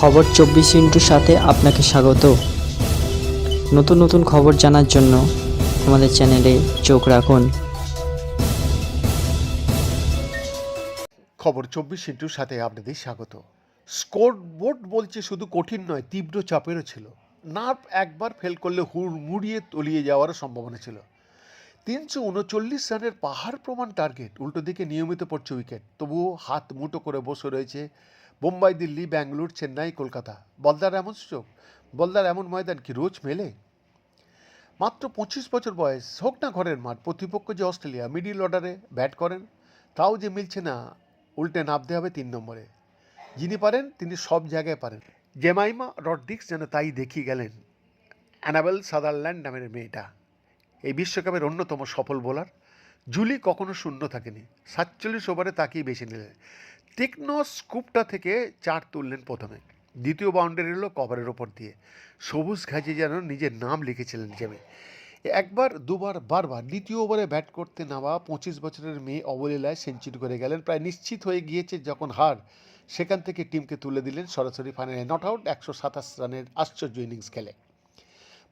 খবর চব্বিশ ইন্টুর সাথে আপনাকে স্বাগত। নতুন নতুন খবর জানার জন্য আমাদের চ্যানেলে চোখ রাখুন। খবর চব্বিশ ইন্টুর সাথে আপনাদের স্বাগত। স্কোর বোর্ড বলছে শুধু কঠিন নয়, তীব্র চাপেরও ছিল। নার্ভ একবার ফেল করলে হুড় মুড়িয়ে তলিয়ে যাওয়ারও সম্ভাবনা ছিল। তিনশো উনচল্লিশ রানের পাহাড় প্রমাণ টার্গেট, উল্টো দিকে নিয়মিত পড়ছে উইকেট। তবুও হাত মুঠো করে বসে রয়েছে বোম্বাই দিল্লি, ব্যাঙ্গালোর, চেন্নাই, কলকাতা। বলদার এমন সুযোগ? বলদার এমন ময়দান কি রোজ মেলে? মাত্র পঁচিশ বছর বয়স, হোক না ঘরের মাঠ, প্রতিপক্ষ যে অস্ট্রেলিয়া, মিডিল অর্ডারে ব্যাট করেন, তাও যে মিলছে না, উল্টে নামতে হবে তিন নম্বরে। যিনি পারেন, তিনি সব জায়গায় পারেন। জেমাইমা রডডিক্স যেন তাই দেখিয়ে গেলেন, অ্যানাবেল সাদারল্যান্ড নামের মেয়েটা। এই বিশ্বকাপের অন্যতম সফল বোলার, জুলি কখনো শূন্য থাকেনি, সাতচল্লিশ ওভারে তাকেই বেছে নিলেন। টেকনো স্কুপটা থেকে চার তুললেন প্রথমে। দ্বিতীয় বাউন্ডারি এলো কভারের ওপর দিয়ে। সবুজ ঘাজি যেন নিজের নাম লিখেছিলেন জেমে। একবার, দুবার, বারবার দ্বিতীয় ওভারে ব্যাট করতে নামা পঁচিশ বছরের মেয়ে অবলীলায় সেঞ্চুরি করে গেলেন। প্রায় নিশ্চিত হয়ে গিয়েছে যখন হার সেখান থেকে টিমকে তুলে দিলেন সরাসরি ফাইনালে নট আউট একশো সাতাশ রানের আশ্চর্য ইনিংস খেলে।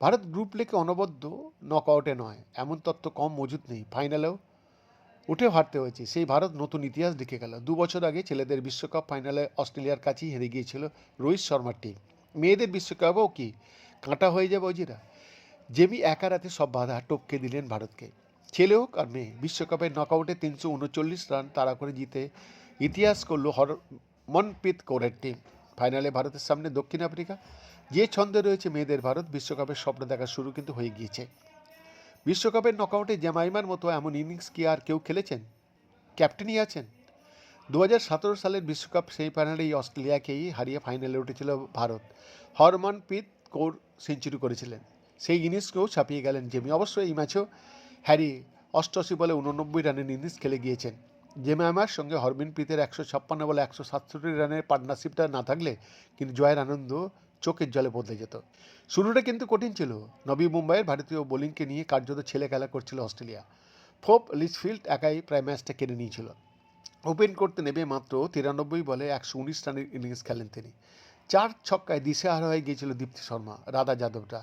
ভারত গ্রুপ লেকে অনবদ্য নক আউটে নয়। এমন তত্ত্ব কম মজুদ নেই। ফাইনালেও উঠেও হারতে হয়েছে। সেই ভারত নতুন ইতিহাস লিখে গেল। দু বছর আগে ছেলেদের বিশ্বকাপ ফাইনালে অস্ট্রেলিয়ার কাছেই হেরে গিয়েছিল রোহিত শর্মার টিম মেয়েদের বিশ্বকাপেও কি কাঁটা হয়ে যাবে অজিরা? জেমি একা রাতে সব বাধা টপকে দিলেন ভারতকে। ছেলে হোক আর মেয়ে, বিশ্বকাপের নকআউটে তিনশো উনচল্লিশ রান তাড়া করে জিতে ইতিহাস করল হরমনপ্রীত কৌরের টিম ফাইনালে ভারতের সামনে দক্ষিণ আফ্রিকা। যে ছন্দে রয়েছে মেয়েদের ভারত, বিশ্বকাপের স্বপ্ন দেখা শুরু কিন্তু হয়ে গিয়েছে। বিশ্বকাপের নকআউটে জ্যামাইমার মতো এমন ইনিংস কি আর কেউ খেলেছেন? ক্যাপ্টেনই আছেন। দু সালের বিশ্বকাপ সেমিফাইনালে এই অস্ট্রেলিয়াকেই হারিয়ে ফাইনালে উঠেছিল ভারত। হরমনপ্রীত কৌর সেঞ্চুরি করেছিলেন। সেই ইনিংসকেও ছাপিয়ে গেলেন জেমি। অবশ্য এই ম্যাচেও হ্যারি অষ্টআশি বলে উননব্বই রানের ইনিংস খেলে গিয়েছেন। জেমাইমার সঙ্গে হরমিনপ্রীতের একশো ছাপ্পান্ন বলে একশো সাতষট্টি রানের পার্টনারশিপটা না থাকলে কিন্তু জয়ের আনন্দ চোখের জলে বদলে যেত। শুরুটা কিন্তু কঠিন ছিল। নবী মুম্বাইয়ের ভারতীয় বোলিংকে নিয়ে কার্যত ছেলে খেলা করছিল অস্ট্রেলিয়া। ফোপ লিচফিল্ড একাই প্রায় ম্যাচটা কেড়ে নিয়েছিল। ওপেন করতে নেবে মাত্র তিরানব্বই বলে একশো উনিশ রানের ইনিংস খেলেন তিনি। চার ছক্কায় দিশেহারা হয়ে গিয়েছিল দীপ্তি শর্মা, রাধা যাদবরা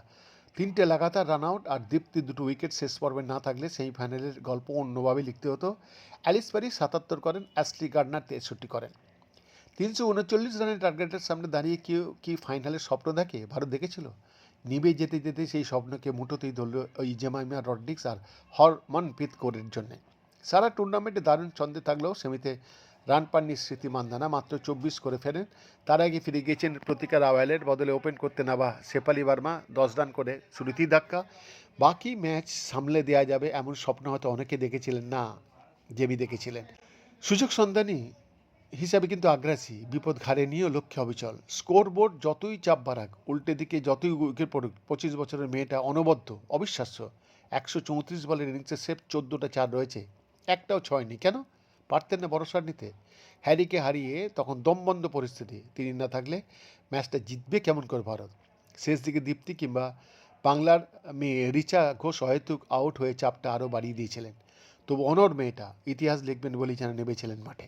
তিনটে লাগাতার রান আউট আর দীপ্তি দুটো উইকেট শেষ পর্বে না থাকলে সেমিফাইনালের গল্প অন্যভাবে লিখতে হতো। অ্যালিস প্যারি সাতাত্তর করেন, অ্যাসলি গার্ডনার তেষট্টি করেন। তিনশো উনচল্লিশ রানের টার্গেটের সামনে দাঁড়িয়ে কেউ কি ফাইনালের স্বপ্ন দেখে? ভারত দেখেছিল? নিবে যেতে যেতে সেই স্বপ্নকে মুঠোতেই ধরল ওই জেমাইমিয়া রড্রিক্স আর হরমন হরমনপ্রীত কৌরের জন্যে। সারা টুর্নামেন্টে দারুণ ছন্দে থাকলেও সেমিতে রান পাননি স্মৃতি মান্দানা, মাত্র চব্বিশ করে ফেরেন। তার আগে ফিরে গিয়েছেন প্রতিকা রাওয়ালের বদলে ওপেন করতে নাবা শেফালি বার্মা, দশ রান করে শুরুতেই ধাক্কা। বাকি ম্যাচ সামলে দেওয়া যাবে এমন স্বপ্ন হয়তো অনেকে দেখেছিলেন না জেমি দেখেছিলেন। সুযোগ সন্ধানী হিসাবে কিন্তু আগ্রাসী, বিপদ ঘাড়ে নিয়েও লক্ষ্যে অবিচল। স্কোরবোর্ড যতই চাপ বাড়াক, উল্টে দিকে যতই উইকেট পড়ুক, পঁচিশ বছরের মেয়েটা অনবদ্য, অবিশ্বাস্য। একশো চৌত্রিশ বলের ইনিংসে সেফ চোদ্দোটা চার রয়েছে, একটাও ছয়নি কেন? পারতেন না ভরসা নিতে। হ্যারিকে হারিয়ে তখন দমবন্ধ পরিস্থিতি। তিনি না থাকলে ম্যাচটা জিতবে কেমন করে ভারত? শেষ দিকে দীপ্তি কিংবা বাংলার মেয়ে রিচা ঘোষ অহেতুক আউট হয়ে চাপটা আরও বাড়িয়ে দিয়েছিলেন। তবু অনর মেয়েটা, ইতিহাস লিখবেন বলেই যেন নেমেছিলেন মাঠে।